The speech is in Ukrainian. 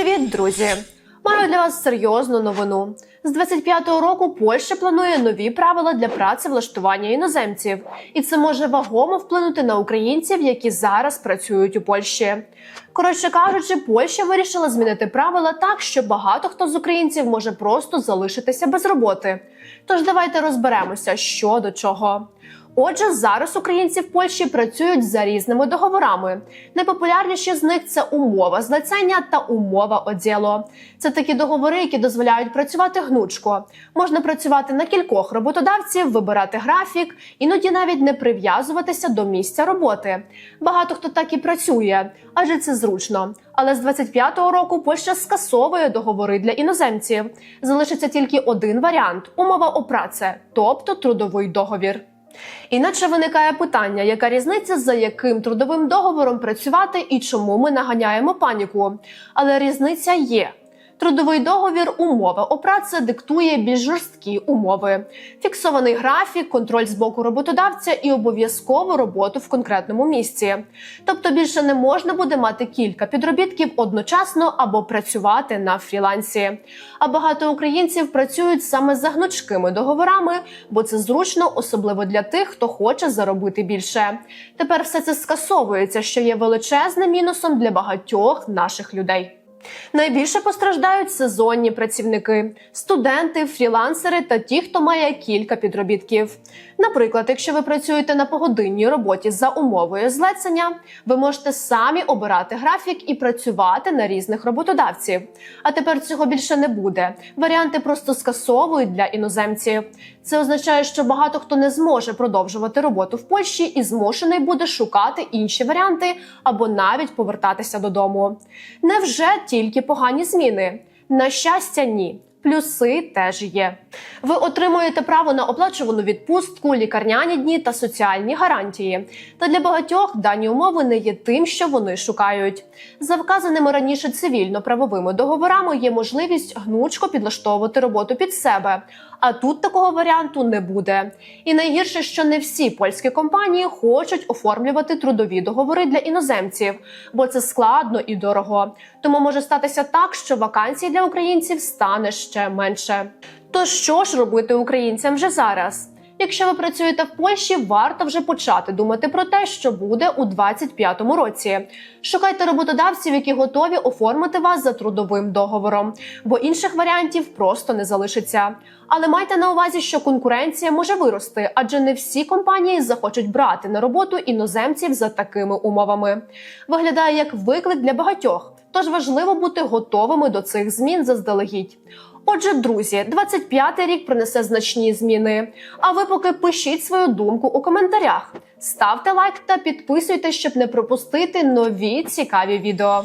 Привіт, друзі! Маю для вас серйозну новину. З 25-го року Польща планує нові правила для працевлаштування іноземців, і це може вагомо вплинути на українців, які зараз працюють у Польщі. Коротше кажучи, Польща вирішила змінити правила так, що багато хто з українців може просто залишитися без роботи. Тож давайте розберемося, що до чого. Отже, зараз українці в Польщі працюють за різними договорами. Найпопулярніші з них це умова злицення та умова оділо. Це такі договори, які дозволяють працювати гнучко. Можна працювати на кількох роботодавців, вибирати графік, іноді навіть не прив'язуватися до місця роботи. Багато хто так і працює, адже це зручно. Але з 25-го року Польща скасовує договори для іноземців. Залишиться тільки один варіант умова о праце, тобто трудовий договір. Іначе виникає питання, яка різниця, за яким трудовим договором працювати і чому ми наганяємо паніку. Але різниця є. Трудовий договір умови о праці диктує більш жорсткі умови, фіксований графік, контроль з боку роботодавця і обов'язкову роботу в конкретному місці. Тобто більше не можна буде мати кілька підробітків одночасно або працювати на фрілансі. А багато українців працюють саме за гнучкими договорами, бо це зручно, особливо для тих, хто хоче заробити більше. Тепер все це скасовується, що є величезним мінусом для багатьох наших людей. Найбільше постраждають сезонні працівники, студенти, фрілансери та ті, хто має кілька підробітків. Наприклад, якщо ви працюєте на погодинній роботі за умовою злецення, ви можете самі обирати графік і працювати на різних роботодавців. А тепер цього більше не буде. Варіанти просто скасовують для іноземців. Це означає, що багато хто не зможе продовжувати роботу в Польщі і змушений буде шукати інші варіанти або навіть повертатися додому. Невже тільки погані зміни? На щастя, ні. Плюси теж є. Ви отримуєте право на оплачувану відпустку, лікарняні дні та соціальні гарантії. Та для багатьох дані умови не є тим, що вони шукають. За вказаними раніше цивільно-правовими договорами є можливість гнучко підлаштовувати роботу під себе. А тут такого варіанту не буде. І найгірше, що не всі польські компанії хочуть оформлювати трудові договори для іноземців, бо це складно і дорого. Тому може статися так, що вакансій для українців стане ще менше. То що ж робити українцям вже зараз? Якщо ви працюєте в Польщі, варто вже почати думати про те, що буде у 2025 році. Шукайте роботодавців, які готові оформити вас за трудовим договором, бо інших варіантів просто не залишиться. Але майте на увазі, що конкуренція може вирости, адже не всі компанії захочуть брати на роботу іноземців за такими умовами. Виглядає як виклик для багатьох, тож важливо бути готовими до цих змін заздалегідь. Отже, друзі, 25-й рік принесе значні зміни. А ви поки пишіть свою думку у коментарях. Ставте лайк та підписуйтесь, щоб не пропустити нові цікаві відео.